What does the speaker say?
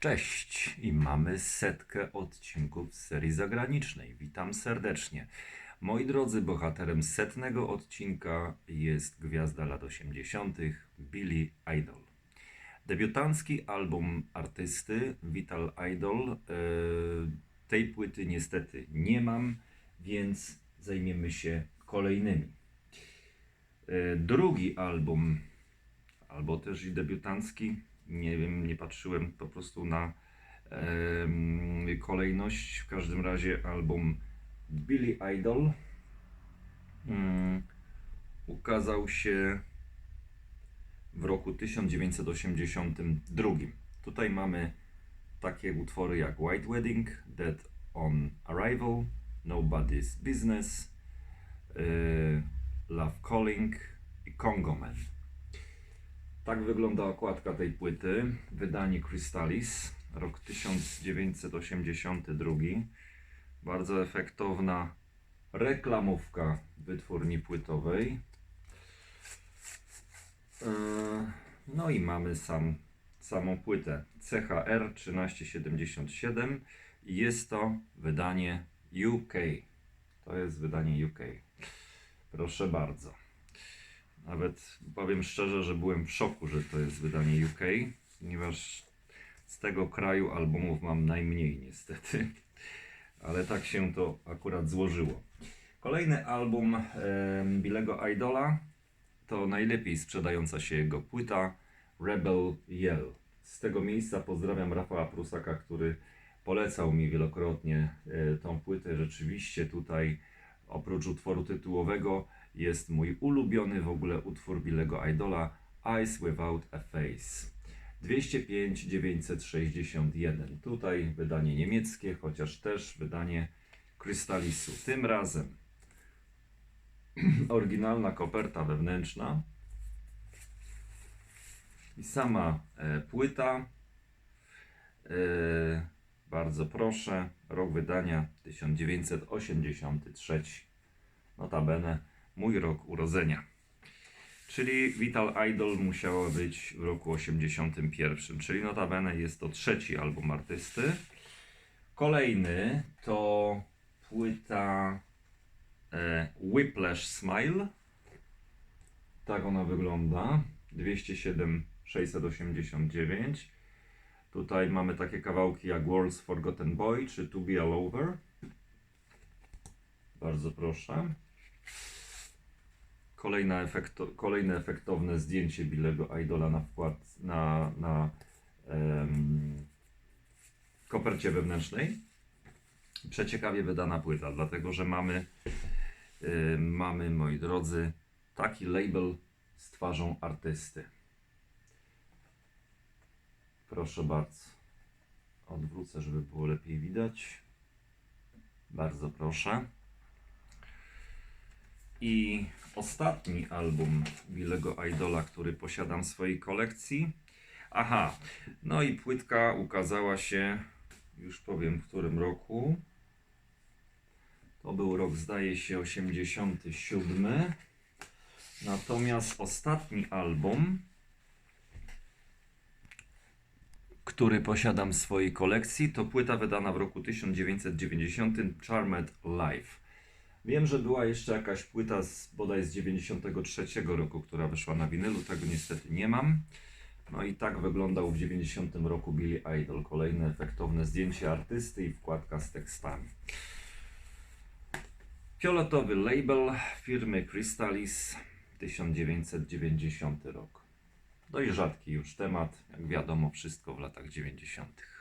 Cześć i mamy setkę odcinków z serii zagranicznej. Witam serdecznie. Moi drodzy, bohaterem setnego odcinka jest gwiazda lat 80. Billy Idol. Debiutancki album artysty Vital Idol. E, tej płyty niestety nie mam, więc zajmiemy się kolejnymi. E, drugi album albo też i debiutancki. Nie wiem, nie patrzyłem po prostu na em, kolejność. W każdym razie album Billy Idol ukazał się w roku 1982. Tutaj mamy takie utwory jak White Wedding, Dead on Arrival, Nobody's Business, y, Love Calling i Congo Man. Tak wygląda okładka tej płyty. Wydanie Crystalis, rok 1982. Bardzo efektowna reklamówka wytwórni płytowej. Eee, No i mamy sam, samą płytę CHR 1377 i jest to wydanie UK. To jest wydanie UK. Proszę bardzo. Nawet powiem szczerze, że byłem w szoku, że to jest wydanie UK, ponieważ z tego kraju albumów mam najmniej niestety. Ale tak się to akurat złożyło. Kolejny album e, Billego Idola to najlepiej sprzedająca się jego płyta Rebel Yell. Z tego miejsca pozdrawiam Rafała Prusaka, który polecał mi wielokrotnie e, tą płytę. Rzeczywiście tutaj oprócz utworu tytułowego jest mój ulubiony w ogóle utwór Billego Idola Eyes Without a Face. 205 961. Tutaj wydanie niemieckie, chociaż też wydanie Krystalisu. Tym razem oryginalna koperta wewnętrzna i sama e, płyta. E, bardzo proszę, rok wydania 1983. Notabene mój rok urodzenia. Czyli Vital Idol musiało być w roku 81, czyli notabene jest to trzeci album artysty. Kolejny to płyta e, Whiplash Smile. Tak ona wygląda. 207 689. Tutaj mamy takie kawałki jak World's Forgotten Boy czy To Be All Over. Bardzo proszę. Kolejna efekto, kolejne efektowne zdjęcie Billego Idola na wkład na, na em, kopercie wewnętrznej. Przeciekawie wydana płyta, dlatego że mamy, y, mamy, moi drodzy, taki label z twarzą artysty. Proszę bardzo. Odwrócę, żeby było lepiej widać. Bardzo proszę. I ostatni album Billego Idola, który posiadam w swojej kolekcji. Aha, no i płytka ukazała się, już powiem w którym roku. To był rok, zdaje się, 87. Natomiast ostatni album, który posiadam w swojej kolekcji, to płyta wydana w roku 1990 Charmed Life. Wiem, że była jeszcze jakaś płyta z bodaj z 93 roku, która wyszła na winylu, tego niestety nie mam. No i tak wyglądał w 90 roku Billy Idol. Kolejne efektowne zdjęcie artysty i wkładka z tekstami. Fioletowy label firmy Crystalis 1990 rok. Dość rzadki już temat, jak wiadomo, wszystko w latach 90.